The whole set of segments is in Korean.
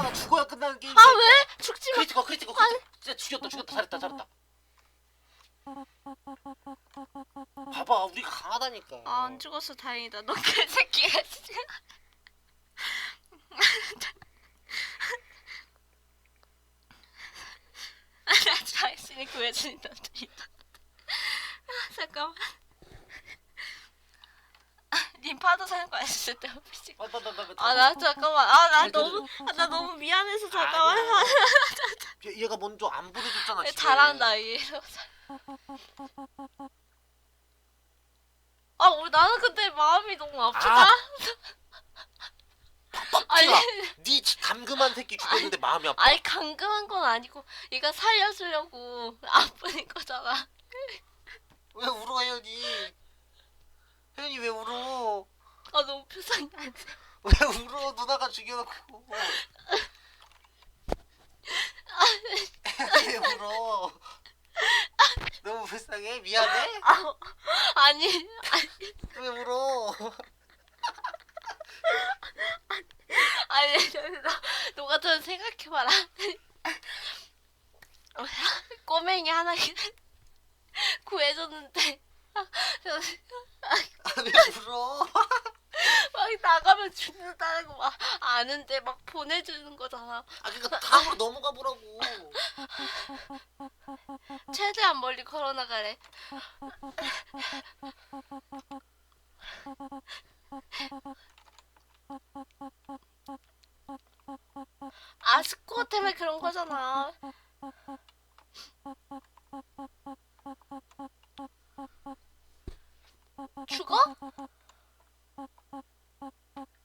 하다가 죽어야 끝나는 게임. 아 왜? 죽지 마. 크리티컬 크리티컬 크리티컬. 진짜 죽였다 죽였다 잘했다 잘했다. 봐봐 우리가 강하다니까. 아, 안 죽었어 다행이다. 너 개새끼야 진짜. 나 자신이 남자이다. 아, 잠깐만. 님 파도 사는 거 아시죠? 때 없이. 빨리 빨리 빨리. 아, 나 잠깐만. 아, 나잘 너무, 아, 나 너무 미안해서 잠깐만. 얘, 얘가 먼저 안 보내줬잖아. 집에. 잘한다 얘로. 아, 우리 나는 근데 마음이 너무 아프다. 아, 아니, 야, 네 감금한 새끼 죽였는데 마음이 아파. 아니 강금한 건 아니고 얘가 살려주려고 아프는 거잖아. 왜 울어 혜연이? 혜연이 왜 울어? 아 너무 표정이 안 돼. 왜 울어? 누나가 죽여놓고. 왜 울어? 너무 불쌍해? 미안해? 아, 아니, 아니, 왜 울어? 아니, 너, 너가 좀 생각해봐라. 꼬맹이 하나 구해줬는데 아, 저- 아, 왜 울어? 막 나가면 죽는다는 거 막 아는데 막 보내주는 거잖아. 아 그니까 다음으로 넘어가 보라고. 최대한 멀리 걸어나가래. 아 스코어 때문에 그런 거잖아.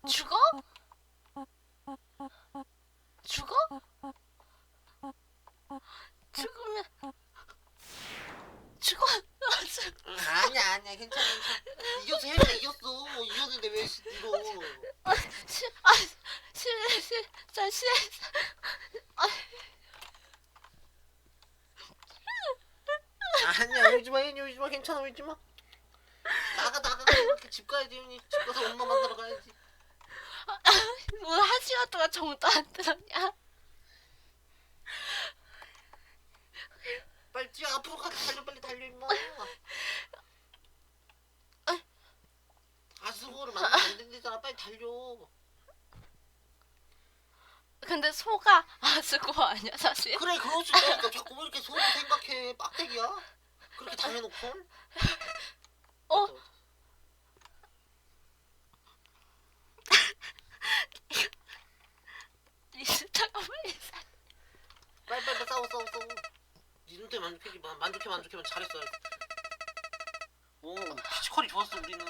죽어? 죽어? 죽으면 죽어? 아니야 아니야 괜찮아 괜찮아. 이겼어 혜연이가 이겼어. 이겼는데 왜 이거? 시, 아, 실, 실, 자, 실. 아니야 울지마 혜연이 울지마 괜찮아 울지마. 나가 나가 이렇게 집 가야지 혜연이 집 가서 엄마 만나러 가야지. 오늘 한 시간 동안 정도 안 들었냐? 빨리 뛰어 앞으로 가 달려 빨리 달려 임마. 아수고를 만나면 안 된대잖아 빨리 달려. 근데 소가 아스고 아니야 사실. 그래 그럴 수 있다니까 자꾸 왜 이렇게 소리 생각해 빡대기야? 그렇게 당해놓고 어? 리스타가 왜 이래? 빨리빨리 싸워 싸워 싸워 니눈 때문에 만족해 만족해 만족해면 잘했어 오. 피지컬이 좋았어 우리는